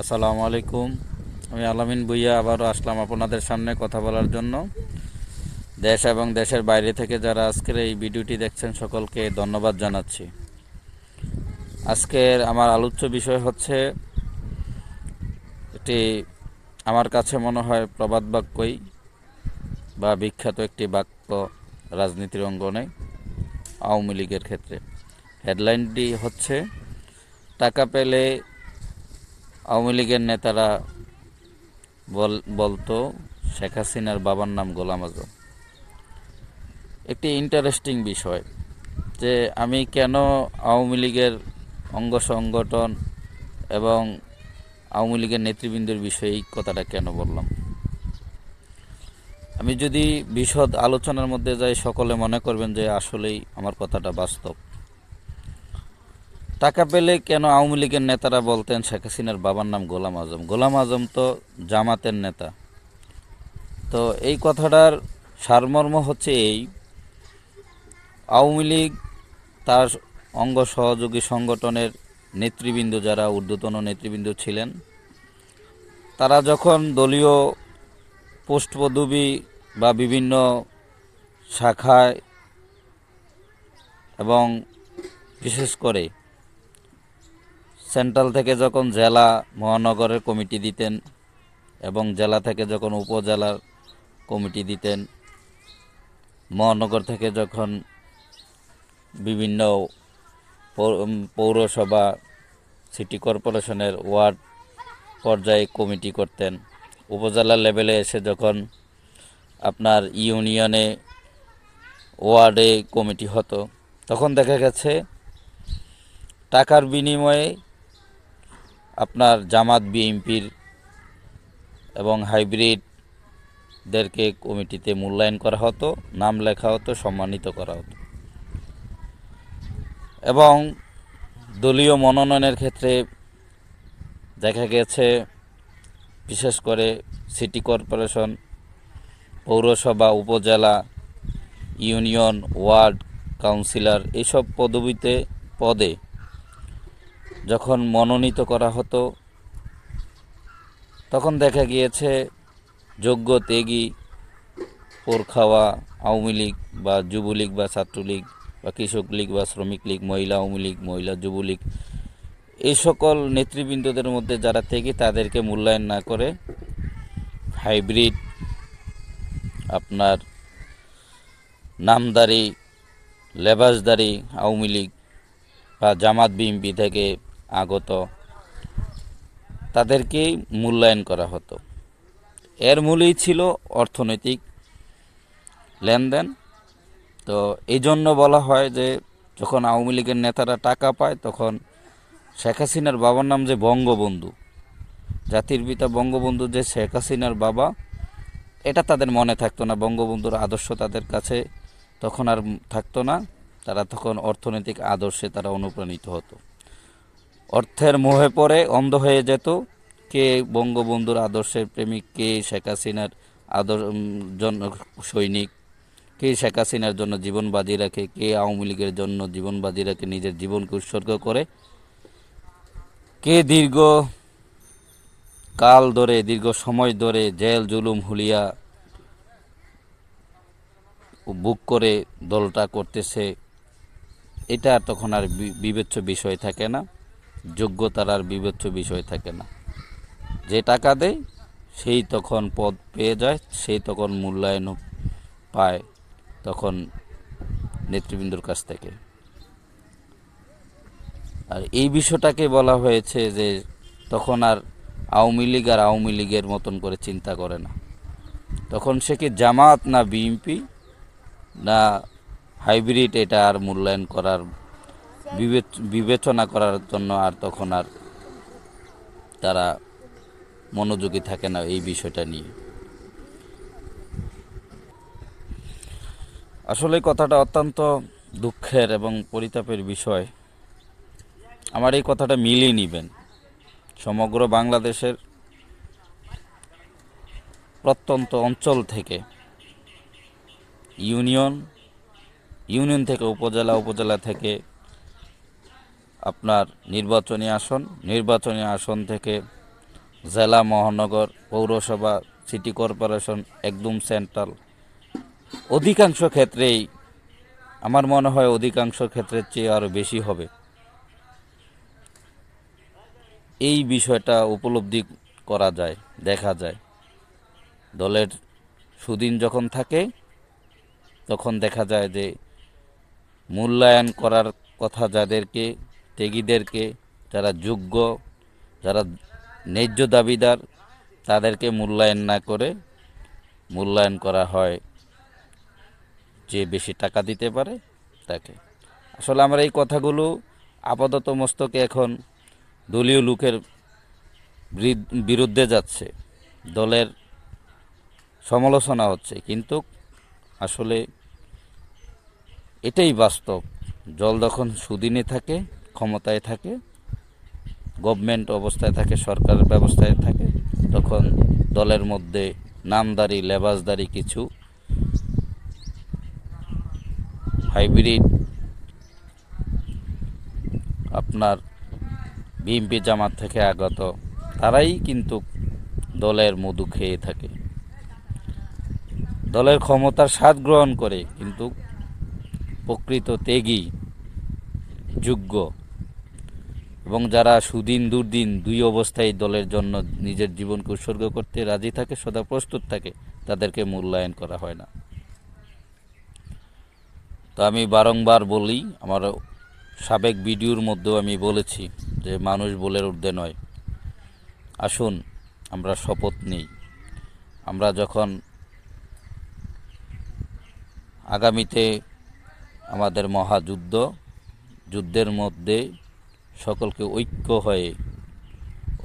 আসসালামু আলাইকুম। আমি আলামিন ভুইয়া আবারও আসলাম আপনাদের সামনে কথা বলার জন্য। দেশ এবং দেশের বাইরে থেকে যারা আজকের এই ভিডিওটি দেখছেন, সকলকে ধন্যবাদ জানাচ্ছি। আজকের আমার আলোচ্য বিষয় হচ্ছে, একটি আমার কাছে মনে হয় প্রবাদ বাক্যই বা বিখ্যাত একটি বাক্য রাজনীতির অঙ্গনে আওয়ামী লীগের ক্ষেত্রে। হেডলাইনটি হচ্ছে, টাকা পেলে আওয়ামী লীগের নেতারা বল, বলতো, শেখ হাসিনার বাবার নাম গোলাম আজম। একটি ইন্টারেস্টিং বিষয় যে আমি কেন আওয়ামী লীগের অঙ্গ সংগঠন এবং আওয়ামী লীগের নেতৃবৃন্দের বিষয়ে এই কথাটা কেন বললাম? আমি যদি বিশদ আলোচনার মধ্যে যাই, সকলে মনে করবেন যে আসলেই আমার কথাটা বাস্তব। টাকা পেলে কেন আওয়ামী লীগের নেতারা বলতেন শেখ হাসিনার বাবার নাম গোলাম আজম? গোলাম আজম তো জামাতের নেতা। তো এই কথাটার সারমর্ম হচ্ছে এই, আওয়ামী লীগ তার অঙ্গ সহযোগী সংগঠনের নেতৃবৃন্দ যারা, ঊর্ধ্বতন নেতৃবৃন্দ ছিলেন, তারা যখন দলীয় পোস্ট পদবি বা বিভিন্ন শাখায় এবং বিশেষ করে সেন্ট্রাল থেকে যখন জেলা মহানগরের কমিটি দিতেন এবং জেলা থেকে যখন উপজেলার কমিটি দিতেন, মহানগর থেকে যখন বিভিন্ন পৌরসভা, সিটি কর্পোরেশনের ওয়ার্ড পর্যায়ে কমিটি করতেন। উপজেলা লেভেলে এসে যখন আপনার ইউনিয়নে ওয়ার্ডে কমিটি হতো, তখন দেখা গেছে টাকার বিনিময়ে আপনার জামাত বিএনপির এবং হাইব্রিডদেরকে কমিটিতে মূল্যায়ন করা হতো, নাম লেখা হতো, সম্মানিত করা হতো। এবং দলীয় মনোনয়নের ক্ষেত্রে দেখা গেছে, বিশেষ করে সিটি কর্পোরেশন, পৌরসভা, উপজেলা, ইউনিয়ন, ওয়ার্ড, কাউন্সিলর এইসব পদবিতে, পদে যখন মনোনীত করা হতো, তখন দেখা গিয়েছে যোগ্য তেগি পোরখাওয়া, আওয়ামী লীগ বা যুবলীগ বা ছাত্রলীগ বা কৃষক লীগ বা শ্রমিক লীগ, মহিলা আওয়ামী লীগ, মহিলা যুবলীগ, এই সকল নেতৃবৃন্দদের মধ্যে যারা থেকে তাদেরকে মূল্যায়ন না করে হাইব্রিড আপনার নামদারি, লেবাসদারি, আওয়ামী লীগ বা জামাত বিএনপি থেকে আগত। তাদেরকেই মূল্যায়ন করা হতো। এর মূলেই ছিল অর্থনৈতিক লেনদেন। তো এই জন্য বলা হয় যে, যখন আওয়ামী লীগের নেতারা টাকা পায়, তখন শেখ হাসিনার বাবার নাম যে বঙ্গবন্ধু, জাতির পিতা বঙ্গবন্ধু যে শেখ হাসিনার বাবা, এটা তাদের মনে থাকতো না। বঙ্গবন্ধুর আদর্শ তাদের কাছে তখন আর থাকতো না। তারা তখন অর্থনৈতিক আদর্শে তারা অনুপ্রাণিত হতো। অর্থের মোহে পড়ে, অন্ধ হয়ে যেত। কে বঙ্গবন্ধুর আদর্শের প্রেমিক, কে শেখ হাসিনার আদর জন্য সৈনিক, কে শেখ হাসিনার জন্য জীবন বাজি রাখে, কে আওয়ামী লীগের জন্য জীবন বাজি রাখে, নিজের জীবনকে উৎসর্গ করে। কে দীর্ঘ কাল ধরে, দীর্ঘ সময় ধরে জেল, জুলুম, হুলিয়া বুক করে দলটা করতেছে, এটা তখন আর বিবেচ্য বিষয় থাকে না। যোগ্যতার আর বিবেচ্য বিষয় থাকে না। যে টাকা দেয়, সেই তখন পদ পেয়ে যায়, সেই তখন মূল্যায়ন পায় তখন নেতৃবৃন্দর কাছ থেকে। আর এই বিষয়টাকে বলা হয়েছে যে তখন আর আওয়ামী লীগ আর আওয়ামী লীগের মতন করে চিন্তা করে না। তখন সে কি জামাত না বিএনপি না হাইব্রিড এটা আর মূল্যায়ন করার বিবেচনা করার জন্য আর তখন আর তারা মনোযোগী থাকে না এই বিষয়টা নিয়ে। আসলে কথাটা অত্যন্ত দুঃখের এবং পরিতাপের বিষয়। আমার এই কথাটা মিলিয়ে নেবেন। সমগ্র বাংলাদেশের প্রত্যন্ত অঞ্চল থেকে ইউনিয়ন ইউনিয়ন থেকে উপজেলা উপজেলা থেকে আপনার নির্বাচনী আসন নির্বাচনী আসন থেকে জেলা মহানগর পৌরসভা, সিটি কর্পোরেশন, একদম সেন্ট্রাল। অধিকাংশ ক্ষেত্রেই আমার মনে হয় অধিকাংশ ক্ষেত্রের চেয়ে আরও বেশি হবে। এই বিষয়টা উপলব্ধি করা যায়, দেখা যায়। দলের সুদিন যখন থাকে, তখন দেখা যায় যে মূল্যায়ন করার কথা যাদেরকে ত্যাগীদেরকে, যারা যোগ্য, যারা ন্যায্য দাবিদার, তাদেরকে মূল্যায়ন না করে মূল্যায়ন করা হয়। যে বেশি টাকা দিতে পারে, তাকে। আসলে আমরা এই কথাগুলো আপাতত মস্তকে এখন দলীয় লোকের বিরুদ্ধে যাচ্ছে। দলের সমালোচনা হচ্ছে, কিন্তু আসলে এটাই বাস্তব। জল যখন সুদিনে থাকে ক্ষমতায় থাকে গভর্নমেন্ট অবস্থায় থাকে, সরকার ব্যবস্থায় থাকে, তখন দলের মধ্যে নামদারি, লেবাসদারি কিছু হাইব্রিড আপনার বিএনপি জামাত থেকে আগত, তারাই কিন্তু দলের মধু খেয়ে থাকে। দলের ক্ষমতার স্বাদ গ্রহণ করে, কিন্তু প্রকৃত ত্যাগী, যোগ্য এবং যারা সুদিন দুর্দিন দুই অবস্থায় দলের জন্য নিজের জীবনকে উৎসর্গ করতে রাজি থাকে, সদা প্রস্তুত থাকে, তাদেরকে মূল্যায়ন করা হয় না। তো আমি বারংবার বলি, আমার সাবেক ভিডিওর মধ্যেও আমি বলেছি যে মানুষ বলে ঊর্ধ্বে নয়। আসুন, আমরা শপথ নিই। আমরা যখন আগামীতে আমাদের মহাযুদ্ধ, যুদ্ধের মধ্যে সকলকে ঐক্য হয়ে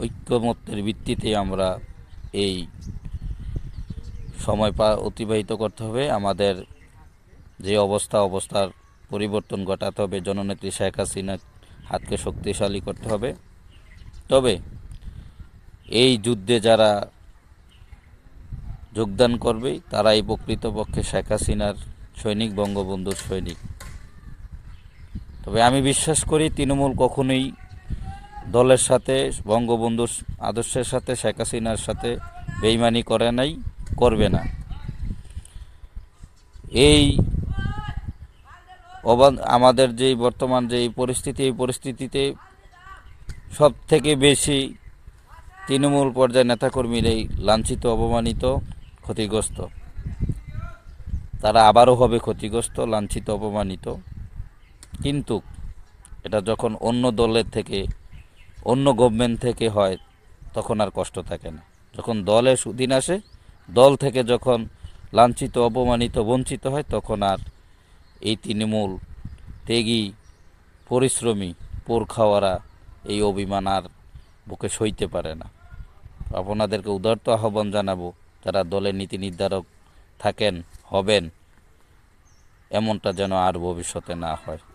ঐক্যমত্যের ভিত্তিতে আমরা এই সময় পা অতিবাহিত করতে হবে। আমাদের যে অবস্থা, অবস্থার পরিবর্তন ঘটাতে হবে। জননেত্রী শেখ হাসিনার হাতকে শক্তিশালী করতে হবে। তবে এই যুদ্ধে যারা যোগদান করবে, তারাই প্রকৃতপক্ষে শেখ হাসিনার সৈনিক, বঙ্গবন্ধুর সৈনিক। তবে আমি বিশ্বাস করি তৃণমূল কখনোই দলের সাথে, বঙ্গবন্ধুর আদর্শের সাথে, শেখ হাসিনার সাথে বেইমানি করে নাই, করবে না। এই আমাদের যে বর্তমান যে পরিস্থিতি, এই পরিস্থিতিতে সব থেকে বেশি তৃণমূল পর্যায়ের নেতাকর্মীরাই লাঞ্ছিত, অপমানিত, ক্ষতিগ্রস্ত। তারা আবারও হবে ক্ষতিগ্রস্ত, লাঞ্ছিত, অপমানিত। কিন্তু এটা যখন অন্য দলের থেকে, অন্য গভর্নমেন্ট থেকে হয়, তখন আর কষ্ট থাকে না। যখন দলে সুদিন আসে, দল থেকে যখন লাঞ্ছিত, অপমানিত, বঞ্চিত হয়, তখন আর এই তৃণমূল ত্যাগী, পরিশ্রমী, পোর খাওয়ারা এই অভিমান আর বুকে সইতে পারে না। আপনাদেরকে উদারত আহ্বান জানাব, যারা দলের নীতি নির্ধারক থাকেন, হবেন, এমনটা যেন আর ভবিষ্যতে না হয়।